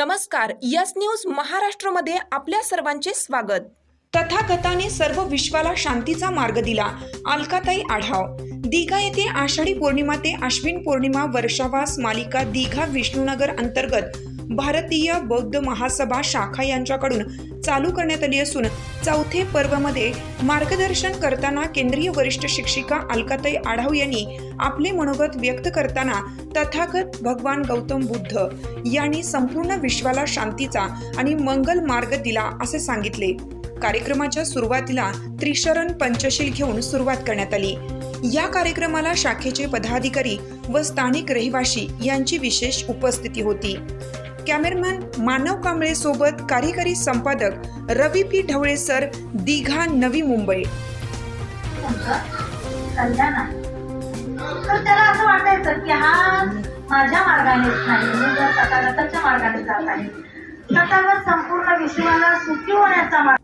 नमस्कार yes news महाराष्ट्रमध्ये आपल्या सर्वांचे स्वागत. तथागताने सर्व विश्वाला शांतीचा मार्ग दिला अलकाताई आढाव. दिघा येथे आषाढी पौर्णिमा ते अश्विन पौर्णिमा वर्षावास मालिका दिघा विष्णुनगर अंतर्गत भारतीय बौद्ध महासभा शाखा यांच्याकडून चालू करण्यात आली असून चौथे पर्वमध्ये मार्गदर्शन करताना केंद्रीय वरिष्ठ शिक्षिका अलकाताई आढाव यांनी आपले मनोगत व्यक्त करताना तथागत भगवान गौतम बुद्ध यांनी संपूर्ण विश्वाला शांतीचा आणि मंगल मार्ग दिला असे सांगितले. कार्यक्रमाच्या सुरुवातीला त्रिशरण पंचशील घेऊन सुरुवात करण्यात आली. या कार्यक्रमाला शाखेचे पदाधिकारी व स्थानिक रहिवाशी यांची विशेष उपस्थिती होती. कॅमेरमॅन मानव कांबळे सोबत कार्यकारी संपादक रवी पी ढवळे सर दिघा नवी मुंबई. तर त्याला असं वाटायचं की हा माझ्या मार्गाने नाही मी मार्गाने जात आहे सकारात्मक संपूर्ण विश्वाला सुखी होण्याचा मार्ग